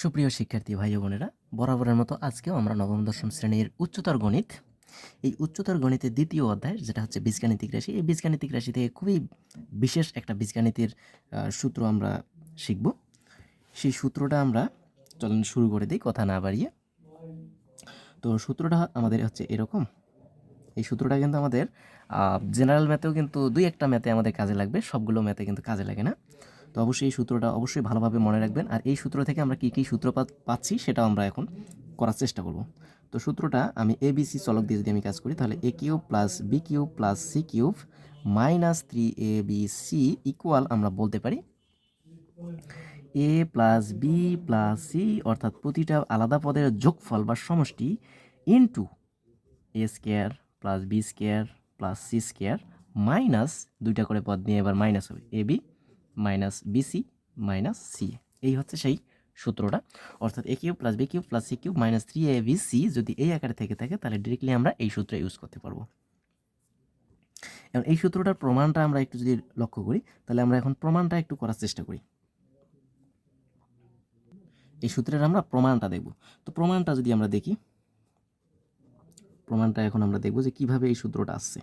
সুপ্রিয় শিক্ষার্থী ভাই বোনেরা, বরাবরের মতো আজকেও আমরা নবম, দশম শ্রেণির উচ্চতর গণিত, এই উচ্চতর গণিতের দ্বিতীয় অধ্যায় যেটা হচ্ছে বীজগাণিতিক রাশি, এই বীজগাণিতিক রাশি থেকে খুবই বিশেষ একটা বীজগাণিতের সূত্র আমরা শিখব। সেই সূত্রটা আমরা চলুন শুরু করে দিই, কথা না বাড়িয়ে। তো সূত্রটা আমাদের হচ্ছে এরকম। এই সূত্রটা কিন্তু আমাদের জেনারেল ম্যাথেও কিন্তু দুই একটা ম্যাথে আমাদের কাজে লাগবে, সবগুলো ম্যাথে কিন্তু কাজে লাগে না। তো অবশ্যই এই সূত্রটা অবশ্যই ভালোভাবে মনে রাখবেন। আর এই সূত্র থেকে আমরা কী কী সূত্র পা- পাচ্ছি সেটাও আমরা এখন করার চেষ্টা করব। তো সূত্রটা আমি এ বি সি চলক দিয়ে যদি আমি কাজ করি, তাহলে A cube plus B cube plus C cube minus three A B C equal আমরা বলতে পারি A plus B plus C অর্থাৎ প্রতিটা আলাদা পদের যোগফল বা সমষ্টি into A square plus B square plus C square minus দুইটা করে পদ নিয়ে এবার মাইনাস হবে। A B minus BC minus C এই হচ্ছে সেই সূত্রটা। অর্থাৎ A cube plus B cube plus C cube minus three A B C যদি এই আকারে থেকে থাকে, তাহলে ডিরেক্টলি আমরা এই সূত্র ইউজ করতে পারব। এবং এই সূত্রটার প্রমাণটা আমরা একটু যদি লক্ষ্য করি, তাহলে আমরা এখন প্রমাণটা একটু করার চেষ্টা করি। এই সূত্রের আমরা প্রমাণটা দেখব। তো প্রমাণটা যদি আমরা দেখি, প্রমাণটা এখন আমরা দেখব যে কীভাবে এই সূত্রটা আসছে।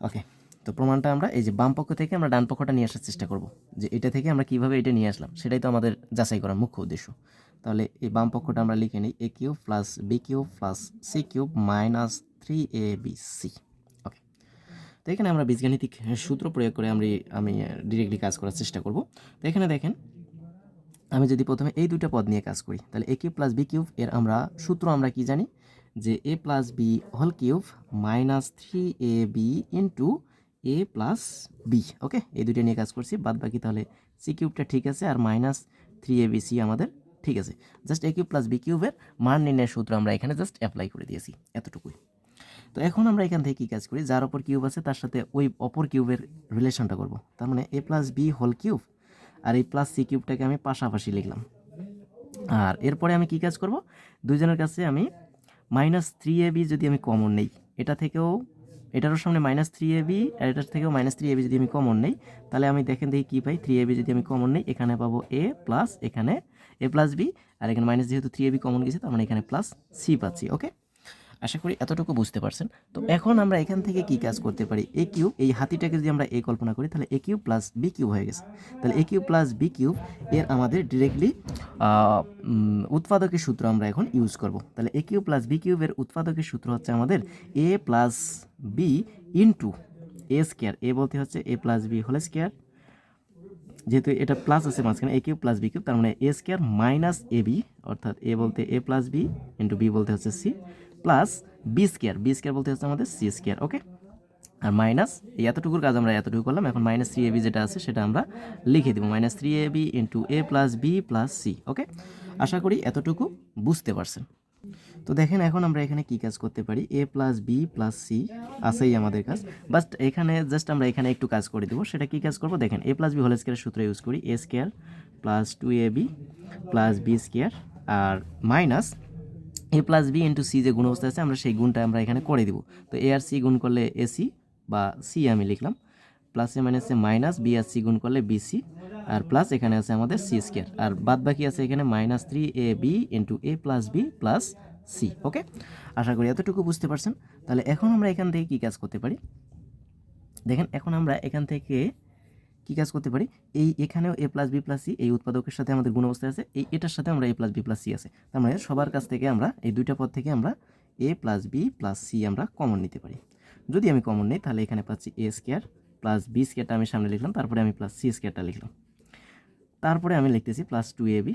ওকে তো প্রমাণটা আমরা এই যে বাম পক্ষ থেকে আমরা ডান পক্ষটা নিয়ে আসার চেষ্টা করব। যে এটা থেকে আমরা কীভাবে এটা নিয়ে আসলাম, সেটাই তো আমাদের যাচাই করার মুখ্য উদ্দেশ্য। তাহলে এই বাম পক্ষটা আমরা লিখে নিই A cube plus B cube plus C cube minus three A B C okay তো এখানে আমরা বীজগাণিতিক সূত্র প্রয়োগ করে আমি আমি ডিরেক্টলি কাজ করার চেষ্টা করব। তো এখানে দেখেন, আমি যদি প্রথমে এই দুটো পদ নিয়ে কাজ করি, তাহলে A cube plus B cube এর আমরা সূত্র আমরা কি জানি? যে A plus B whole cube minus three A B into A plus B okay এই দুটো নিয়ে কাজ করছি বাদ বাকি তাহলে সি কিউবটা ঠিক আছে আর minus three A B C আমাদের ঠিক আছে। Just A cube plus B কিউবের মান নির্ণয়ের সূত্র আমরা এখানে জাস্ট অ্যাপ্লাই করে দিয়েছি, এতটুকুই। তো এখন আমরা এখান থেকে কী কাজ করি? যার ওপর কিউব আছে, তার সাথে ওই অপর কিউবের রিলেশনটা করব। তার মানে A plus B whole cube আর এই প্লাস সি কিউবটাকে আমি পাশাপাশি লিখলাম। আর এরপরে আমি কি কাজ করব? দুইজনের কাছে আমি মাইনাস থ্রি এ বি যদি আমি কমন নেই, এটা থেকেও এটারও সামনে মাইনাস থ্রি এবি আর এটার থেকেও মাইনাস থ্রি এবি যদি আমি কমন নেই, তাহলে আমি দেখেন দেখি কী পাই? থ্রি এবি যদি আমি কমন নেই, এখানে পাবো এ প্লাস এখানে এ প্লাস বি আর এখানে মাইনাস যেহেতু থ্রি এবি কমন গেছে, তার মানে এখানে প্লাস সি পাচ্ছি ওকে আশা করি এতটুকু বুঝতে পারছেন। তো এখন আমরা এখান থেকে কি কাজ করতে পারি? এ কিউব এই হাতিটাকে যদি আমরা এ কল্পনা করি তাহলে A cube plus B cube হয়ে গেছে। তাহলে A cube plus B cube এর আমাদের ডিরেক্টলি উৎপাদকের সূত্র আমরা এখন ইউজ করব। তাহলে এ কিউব প্লাস বি কিউবের উৎপাদকের সূত্র হচ্ছে আমাদের A plus B into A square A বলতে হচ্ছে A plus B whole square যেহেতু এটা প্লাস আছে মাঝখানে A cube plus B cube তার মানে A square minus A B অর্থাৎ এ বলতে A plus B into B বলতে হচ্ছে C plus B square B square বলতে হচ্ছে আমাদের সি স্কোয়ার ওকে আর মাইনাস এই এতটুকুর কাজ আমরা এতটুকু করলাম। এখন মাইনাস থ্রি এ বি যেটা আছে, সেটা আমরা লিখে দেবো। Minus three A B into A plus B plus C okay আশা করি এতটুকু বুঝতে পারছেন। তো দেখেন, এখন আমরা এখানে কি কাজ করতে পারি? A plus B plus C আছেই আমাদের কাজ। বাট এখানে জাস্ট আমরা এখানে একটু কাজ করে দেবো। সেটা কি কাজ করব? দেখেন এ প্লাস বি হোল স্কোয়ারের সূত্র ইউজ করি। A square plus two A B plus B square R minus A plus B into C যে গুণ অবস্থা আছে, আমরা সেই গুণটা আমরা এখানে করে দিব। তো এ আর সি গুণ করলে এসি বা সি আমি লিখলাম। প্লাসে মাইনাসে মাইনাস বি আর সি গুণ করলে বিসি আর প্লাস এখানে আছে আমাদের সি স্কোয়ার আর বাদ বাকি আছে এখানে minus three A B into A plus B plus C okay আশা করি এতটুকু বুঝতে পারছেন। তাহলে এখন আমরা এখান থেকে কী কাজ করতে পারি? দেখেন, এখন আমরা এখান থেকে কী কাজ করতে পারি? এই এখানেও A plus B plus C এই উৎপাদকের সাথে আমাদের গুণ অবস্থায় আছে, এই এটার সাথে আমরা A plus B plus C আছে। তার মানে সবার কাছ থেকে আমরা, এই দুইটা পদ থেকে আমরা A plus B plus C আমরা কমন নিতে পারি। যদি আমি কমন নিই, তাহলে এখানে পাচ্ছি এ স্কোয়ার প্লাস বি স্কোয়ারটা আমি সামনে লিখলাম, তারপরে আমি প্লাস সি স্কোয়ারটা লিখলাম। তারপরে আমি লিখতেছি প্লাস টু এ বি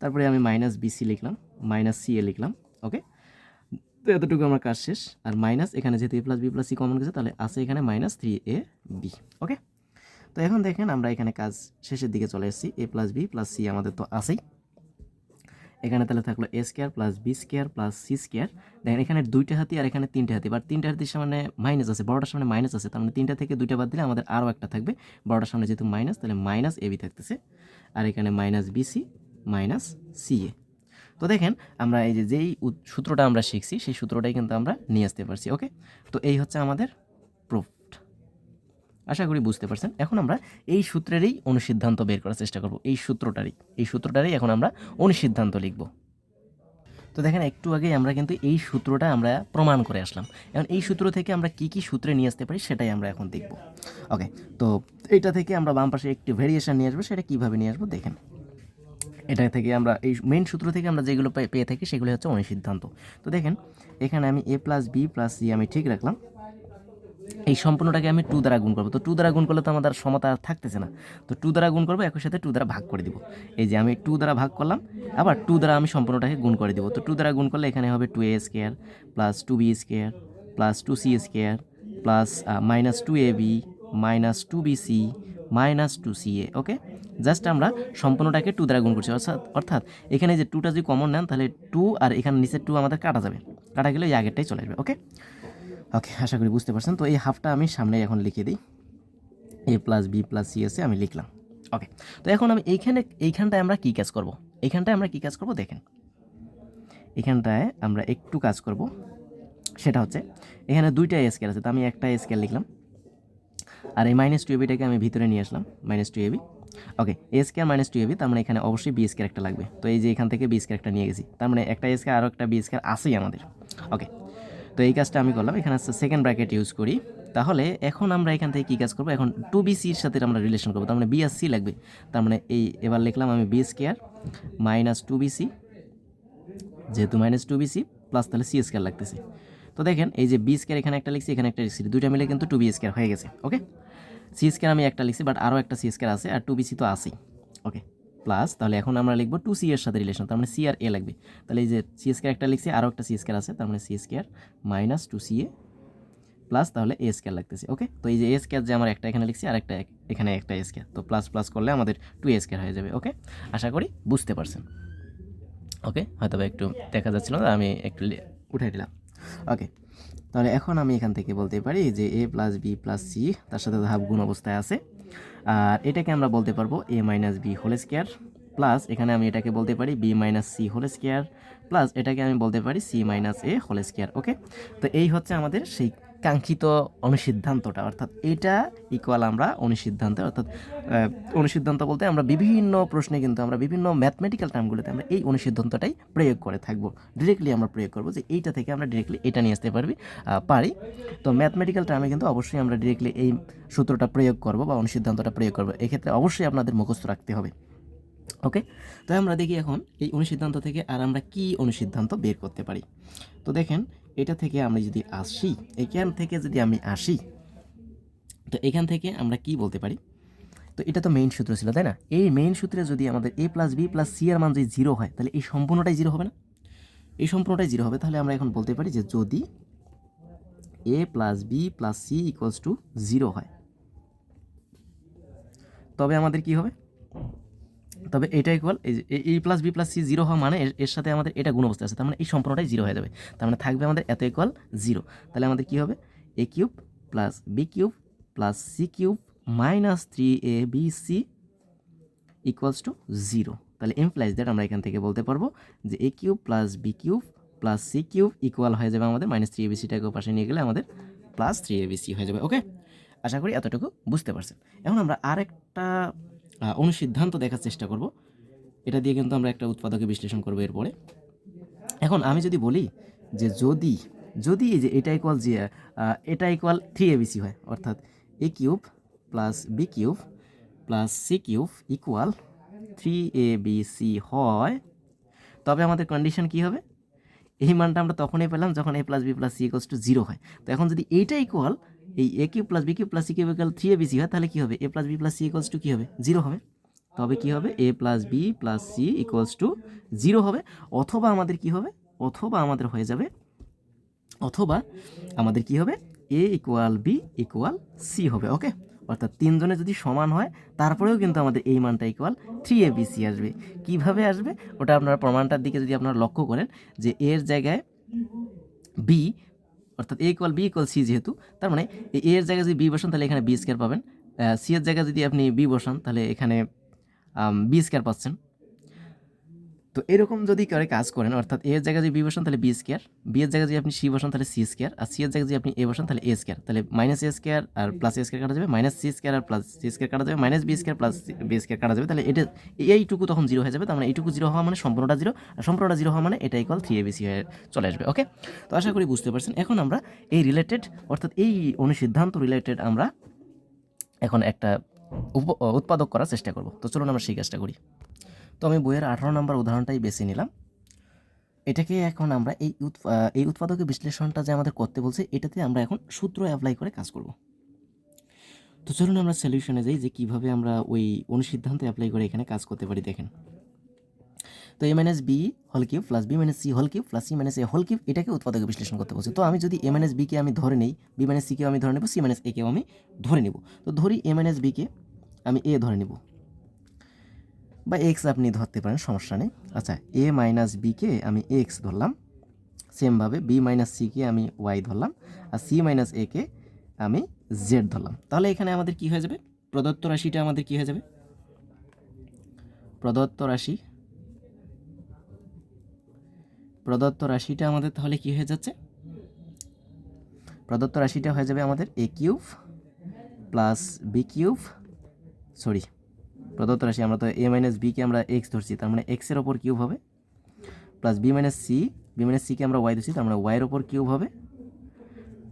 তারপরে আমি মাইনাস বিসি লিখলাম মাইনাস সি এ লিখলাম ওকে তো এতটুকু আমার কাজ শেষ। আর মাইনাস এখানে যেহেতু A plus B plus C common গেছে, তাহলে আছে এখানে minus three A B okay তো এখন দেখেন আমরা এখানে কাজ শেষের দিকে চলে এসেছি। A plus B plus C আমাদের তো আছেই। এখানে তাহলে থাকল A square plus B square plus C square দেখেন এখানে দুইটা হাতি আর এখানে তিনটে হাতি। বাট তিনটে হাতির সামনে মাইনাস আছে, বড়টার সামনে মাইনাস আছে। তার মানে তিনটা থেকে দুইটা বাদ দিলে আমাদের আরও একটা থাকবে। বড়টার সামনে যেহেতু মাইনাস তাহলে মাইনাস এ বি থাকতেছে। আর এখানে minus BC minus C A তো দেখেন, আমরা এই যে যেই সূত্রটা আমরা শিখছি, সেই সূত্রটাই কিন্তু আমরা নিয়ে আসতে পারছি, ওকে? তো এই হচ্ছে আমাদের প্রুফ আশা করি বুঝতে পারছেন। এখন আমরা এই সূত্রেরই অনুসিদ্ধান্ত বের করার চেষ্টা করব, এই সূত্রটারই। এই সূত্রটারই এখন আমরা অনুসিদ্ধান্ত লিখব। তো দেখেন, একটু আগে আমরা কিন্তু এই সূত্রটা আমরা প্রমাণ করে আসলাম। এখন এই সূত্র থেকে আমরা কি কি সূত্রে নিয়ে আসতে পারি, সেটাই আমরা এখন দেখব, ওকে? তো এটা থেকে আমরা বাম পাশে একটি ভেরিয়েশন নিয়ে আসব, সেটা কীভাবে নিয়ে আসব, দেখেন। এটা থেকে আমরা, এই মেন সূত্র থেকে আমরা যেগুলো পেয়ে থাকি সেগুলো হচ্ছে অনুসিদ্ধান্ত তো দেখেন, এখানে আমি A plus B plus C আমি ঠিক রাখলাম। এই সম্পূর্ণটাকে আমি টু দ্বারা গুণ করব। তো টু দ্বারা গুণ করলে তো আমাদের সমতা আর থাকতেছে না। তো টু দ্বারা গুণ করব, একই সাথে টু দ্বারা ভাগ করে দিব। এই যে আমি টু দ্বারা ভাগ করলাম, আবার টু দ্বারা আমি সম্পূর্ণটাকে গুণ করে দিব। তো টু দ্বারা গুণ করলে এখানে হবে two A square plus two B square plus two C square plus minus two A B minus two B C minus two C A okay just আমরা সম্পূর্ণটাকে টু দ্বারা গুণ করছি। অর্থাৎ অর্থাৎ, এখানে যে টুটা যদি কমন নেন, তাহলে টু আর এখানে নিচের টু আমাদের কাটা যাবে। কাটা গেলে এই আগেরটাই চলে আসবে ওকে ওকে আশা করি বুঝতে পারছেন। তো এই হাফটা আমি সামনে এখন লিখে দিই। A plus B plus C এসে আমি লিখলাম ওকে তো এখন আমি এইখানে, এইখানটায় আমরা কী কাজ করব? এইখানটায় আমরা কী কাজ করব? দেখেন। এখানটায় আমরা একটু কাজ করব। সেটা হচ্ছে, এখানে দুইটা স্কেল আছে, তো আমি একটা স্কেল লিখলাম। আর এই মাইনাস টু এবিটাকে আমি ভিতরে নিয়ে আসলাম minus two AB okay A square minus two AB তার মানে এখানে অবশ্যই বি স্কোয়ার একটা লাগবে। তো এই যে এখান থেকে বি স্কোয়ার একটা নিয়ে গেছি, তার মানে একটা স্কোয়ার আরও একটা বি স্কোয়ার আসেই আমাদের। ওকে তো এই কাজটা আমি করলাম। এখানে সেকেন্ড ব্র্যাকেট ইউজ করি। তাহলে এখন আমরা এখান থেকে কী কাজ করব? এখন টু বি সির সাথে আমরা রিলেশন করব। তার মানে বি আর সি লাগবে। তার মানে এই এবার লিখলাম আমি B square minus two B C যেহেতু minus two B C plus তাহলে সি স্কোয়ার লাগতেছে। তো দেখেন, এই যে বি স্কোয়ার এখানে একটা লিখছি, এখানে একটা লিখছি। দুইটা মিলে কিন্তু টু বি স্কোয়ার হয়ে গেছে ওকে সি স্কোয়ার আমি একটা লিখছি বাট আরও একটা সি স্কোয়ার আছে, আর টু বি সি তো আছেই ওকে প্লাস তাহলে এখন আমরা লিখব টু সি এর সাথে রিলেশন তার মানে সি আর এ লাগবে। তাহলে এই যে সি স্কোয়ার একটা লিখছি, আরও একটা সি স্কোয়ার আছে, তার মানে C square minus two C A plus তাহলে এ স্কোয়ার লাগতেছে ওকে তো এই যে এ স্কোয়ার যে আমার একটা এখানে লিখছি, আর একটা এখানে একটা এ স্কোয়ার তো প্লাস প্লাস করলে আমাদের টু এ স্কোয়ার হয়ে যাবে ওকে আশা করি বুঝতে পারছেন ওকে হয়তো একটু দেখা যাচ্ছিল আমি একটু উঠাই দিলাম। ওকে তাহলে এখন আমি এখান থেকে বলতে পারি যে A plus B plus C তার সাথে হাফ গুণ অবস্থায় আছে। আর এটাকে আমরা বলতে পারব A minus B whole square plus এখানে আমি এটাকে বলতে পারি B minus C whole square plus এটাকে আমি বলতে পারি C minus A whole square okay তো এই হচ্ছে আমাদের সেই কাঙ্ক্ষিত অনুসিদ্ধান্তটা, অর্থাৎ এটা ইকুয়াল আমরা অনুসিদ্ধান্ত, অর্থাৎ অনুসিদ্ধান্ত বলতে আমরা বিভিন্ন প্রশ্নে কিন্তু আমরা বিভিন্ন ম্যাথমেটিক্যাল টার্মগুলোতে আমরা এই অনুসিদ্ধান্তটাই প্রয়োগ করে থাকব। ডিরেক্টলি আমরা প্রয়োগ করব যে এইটা থেকে আমরা ডিরেক্টলি এটা নিয়ে আসতে পারবি পারি। তো ম্যাথমেটিক্যাল টার্মে কিন্তু অবশ্যই আমরা ডিরেক্টলি এই সূত্রটা প্রয়োগ করব বা অনুসিদ্ধান্তটা প্রয়োগ করব। এক্ষেত্রে অবশ্যই আপনাদের মুখস্থ রাখতে হবে। ওকে তো আমরা দেখি এখন এই অনুসিদ্ধান্ত থেকে আর আমরা কি অনুসিদ্ধান্ত বের করতে পারি। তো দেখেন এটা থেকে আমরা যদি আসি, এখান থেকে যদি আমি আসি, তো এখান থেকে আমরা কি বলতে পারি? তো এটা তো মেইন সূত্র ছিল, তাই না? এই মেইন সূত্রে যদি আমাদের A plus B plus C এর মান যদি জিরো হয়, তাহলে এই সম্পূর্ণটাই জিরো হবে না? এই সম্পূর্ণটাই জিরো হবে, তাহলে আমরা এখন বলতে পারি যে যদি A plus B plus C equals to zero হয়, তবে আমাদের কি হবে? তবে এটা ইকুয়াল এই যে A plus B plus C zero হওয়া মানে এর- সাথে আমাদের এটা গুণ অবস্থা আছে, তার মানে এই সম্পূর্ণটাই জিরো হয়ে যাবে, তার মানে থাকবে আমাদের এত ইকুয়াল জিরো তাহলে আমাদের কি হবে? A cube plus B cube plus C cube minus three A B C equals to zero তাহলে এমপ্লাইজ দ্যাট আমরা এখান থেকে বলতে পারব যে A cube plus B cube plus C cube equal হয়ে যাবে আমাদের মাইনাস থ্রি এবিসিটাকে পাশে নিয়ে গেলে আমাদের প্লাস থ্রি এবিসি হয়ে যাবে ওকে আশা করি এতটুকু বুঝতে পারছেন। এখন আমরা আরেকটা অনুসিদ্ধান্ত দেখার চেষ্টা করব। এটা দিয়ে কিন্তু আমরা একটা উৎপাদকে বিশ্লেষণ করব এরপরে। এখন আমি যদি বলি যে যদি যদি এই যে এটা ইকুয়াল যে এটা ইকুয়াল থ্রি এবিসি হয়, অর্থাৎ A cube plus B cube plus C cube equal three A B C হয়, তবে আমাদের কন্ডিশন কি হবে? এই মানটা আমরা তখনই পেলাম যখন A plus B plus C equals to zero হয়। তো এখন যদি এইটা ইকুয়াল এই A cube plus B cube plus C cube equal three A B C হয়, তাহলে কী হবে? A plus B plus C equals to কী হবে? জিরো হবে। তবে কি হবে? A plus B plus C equals to zero হবে। অথবা আমাদের কি হবে? অথবা আমাদের হয়ে যাবে, অথবা আমাদের কি হবে? A equal B equal C হবে ওকে অর্থাৎ তিনজনে যদি সমান হয়, তারপরেও কিন্তু আমাদের এই মানটা equal three A B C আসবে। কীভাবে আসবে? ওটা আপনারা প্রমাণটার দিকে যদি আপনারা লক্ষ্য করেন, যে এর জায়গায় বি অর্থাৎ A equal B equal C যেহেতু, তার মানে এ এর জায়গায় যদি বি বসান, তাহলে এখানে বি স্কোয়ার পাবেন। সি এর জায়গায় যদি আপনি বি বসান, তাহলে এখানে বি স্কোয়ার পাচ্ছেন। তো এরকম যদি করে কাজ করেন, অর্থাৎ এর জায়গায় যদি বি বসান, তাহলে বি স্কোয়ার বি এর জায়গায় যদি আপনি সি বসান, তাহলে সি স্কোয়ার আর সি এর জায়গায় যদি আপনি এ বসান, তাহলে এ স্কোয়ার তাহলে মাইনাস এ স্কোয়ার আর প্লাস এ স্কোয়ার কাটা যাবে মাইনাস সি স্কোয়ার আর প্লাস সি স্কোয়ার কাটা যাবে minus B square plus B square কাটা যাবে, তাহলে এটা, এইটুকু তখন জিরো হয়ে যাবে, তার মানে এইটুকু জিরো হওয়া মানে সম্পূর্ণটা জিরো আর সম্পূর্ণটা জিরো হওয়া মানে এটা ইকুয়াল থ্রি এবিসি হয়ে চলে আসবে ওকে তো আশা করি বুঝতে পারছেন। এখন আমরা এই রিলেটেড অর্থাৎ এই অনুসিদ্ধান্ত রিলেটেড আমরা এখন একটা উৎপাদক করার চেষ্টা করব। তো চলুন আমরা সেই কাজটা করি। তো আমি বইয়ের আঠারো নম্বর উদাহরণটাই বেছে নিলাম। এটাকে এখন আমরা এই এই উৎপাদকের বিশ্লেষণটা যে আমাদের করতে বলছে, এটাতে আমরা এখন সূত্র অ্যাপ্লাই করে কাজ করব। তো চলুন আমরা সলিউশনে যাই যে কীভাবে আমরা ওই অনুসিদ্ধান্ত অ্যাপ্লাই করে এখানে কাজ করতে পারি, দেখেন। তো A minus B whole cube plus B minus C whole cube plus C minus A whole cube এটাকে উৎপাদকে বিশ্লেষণ করতে বলছে। তো আমি যদি এ মাইনাস বিকে আমি ধরে নেই বি মাইনাস সিকেও আমি ধরে নেব সি মাইনাস একেও আমি ধরে নেব। তো ধরি এ মাইনাস বিকে আমি এ ধরে নেব। বা এক্স আপনি ধরতে পারেন, সমস্যা নেই। আচ্ছা এ মাইনাস বিকে আমি এক্স ধরলাম সেমভাবে বি মাইনাস সিকে আমি ওয়াই ধরলাম, আর সি মাইনাস একে আমি জেড ধরলাম। তাহলে এখানে আমাদের কি হয়ে যাবে? প্রদত্ত রাশিটা আমাদের কি হয়ে যাবে? প্রদত্ত রাশি, প্রদত্ত রাশিটা আমাদের তাহলে কি হয়ে যাচ্ছে? প্রদত্ত রাশিটা হয়ে যাবে আমাদের A cube plus B cube sorry প্রদত্ত রাশি, আমরা তো এ মাইনাস বিকে আমরা এক্স ধরছি, তার মানে এক্সের ওপর কিউব হবে plus B minus C B minus সিকে আমরা ওয়াই ধরছি, তার মানে ওয়াইয়ের ওপর কিউব হবে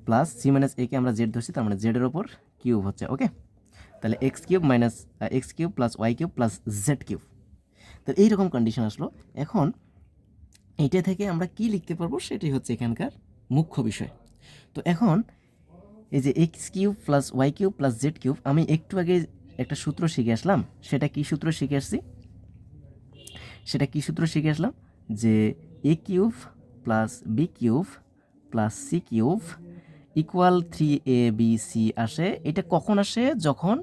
প্লাস সি মাইনাস একে আমরা জেড ধরছি, তার মানে জেডের ওপর কিউব হচ্ছে ওকে তাহলে X cube minus X cube plus Y cube plus Z cube. তাহলে এইরকম কন্ডিশন আসলো। এখন এইটা থেকে আমরা কি লিখতে পারব? সেটাই হচ্ছে এখানকার মুখ্য বিষয়। তো এখন এই যে X cube plus Y cube plus Z cube, আমি একটু আগে একটা সূত্র শিখে আসলাম। সেটা কি সূত্র শিখে আসছি? সেটা কি সূত্র শিখে আসলাম? যে A cube plus B cube plus C cube equal three A B C আসে। এটা কখন আসে? যখন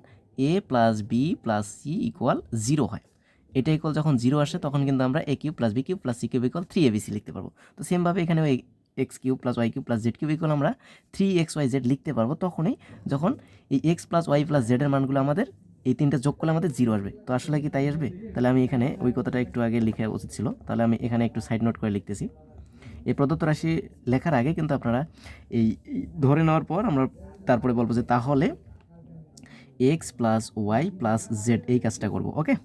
A plus B plus C equal zero হয়। এটা ইকুয়াল যখন জিরো আসে, তখন কিন্তু আমরা A cube plus B cube plus C cube equal three A B C লিখতে পারব। তো সেমভাবে এখানে ওই X cube plus Y cube plus Z cube equal আমরা থ্রি এক্স ওয়াই জেড লিখতে পারব। তখনই যখন এই এক্স প্লাস ওয়াই প্লাস জেডের মানগুলো আমাদের এই তিনটা যোগ করলে আমাদের জিরো আসবে। তো আসলে কি তাই আসবে? তাহলে আমি এখানে ওই কথাটা একটু আগে লিখা উচিত ছিল। তাহলে আমি এখানে একটু সাইড নোট করে লিখতেছি। এই প্রদত্ত রাশি লেখার আগে কিন্তু আপনারা এই ধরে নেওয়ার পর আমরা তারপরে বলব যে তাহলে x plus y plus z এই কাজটা করব ওকে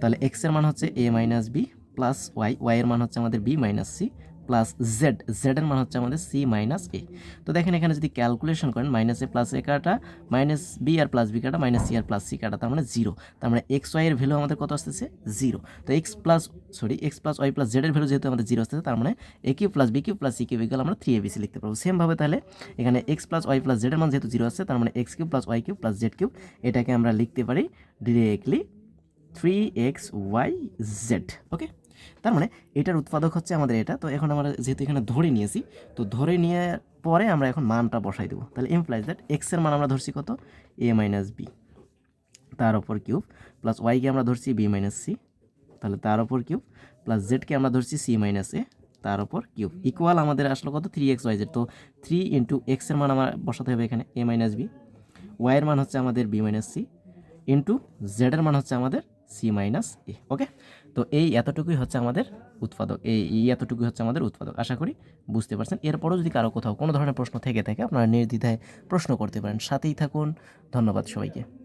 তাহলে এক্সের মান হচ্ছে a minus b plus y ওয়াইয়ের মান হচ্ছে আমাদের b minus c plus z জেডের মান হচ্ছে আমাদের সি মাইনাস এ তো দেখেন এখানে যদি ক্যালকুলেশন করেন মাইনাস এ প্লাস এ কাটা মাইনাস বি আর প্লাস বি কাটা মাইনাস সি আর প্লাস সি কাটা, তার মানে জিরো তার মানে এক্স ওয়াই এর ভ্যালু আমাদের কত আসতেছে? জিরো তো X plus sorry X plus Y plus জেডের value যেহেতু আমাদের জিরো আসতেছে, তার মানে A cube plus B cube plus C cube equal আমরা থ্রি এবিসি লিখতে পারব। সেমভাবে তাহলে এখানে এক্স প্লাস ওয়াই প্লাস জেডের মান যেহেতু জিরো আসছে, তার মানে x cube plus y cube plus z cube এটাকে আমরা লিখতে পারি directly three x y z okay তার মানে এটার উৎপাদক হচ্ছে আমাদের এটা। তো এখন আমরা যেহেতু এখানে ধরে নিয়েছি, তো ধরে নিয়ে পরে আমরা এখন মানটা বসাই দেবো। তাহলে এমপ্লাইজ দ্যাট এক্সের মান আমরা ধরছি কত? এ মাইনাস বি তার ওপর কিউব প্লাস ওয়াইকে আমরা ধরছি বি মাইনাস সি তাহলে তার ওপর কিউব প্লাস জেডকে আমরা ধরছি সি মাইনাস এ তার ওপর কিউব ইকুয়াল আমাদের আসলো কত? থ্রি এক্স ওয়াই জেড তো থ্রি ইন্টু এক্সের মান আমার বসাতে হবে এখানে এ মাইনাস বি ওয়াইয়ের মান হচ্ছে আমাদের বি মাইনাস সি ইন্টু জেডের মান হচ্ছে আমাদের সি মাইনাস এ ওকে তো এই এতটুকুই হচ্ছে আমাদের উৎপাদক, এই এই এতটুকুই হচ্ছে আমাদের উৎপাদক। আশা করি বুঝতে পারছেন। এরপরও যদি কারও কোথাও কোনো ধরনের প্রশ্ন থেকে থাকে, আপনারা নির্দ্বিধায় প্রশ্ন করতে পারেন। সাথেই থাকুন। ধন্যবাদ সবাইকে।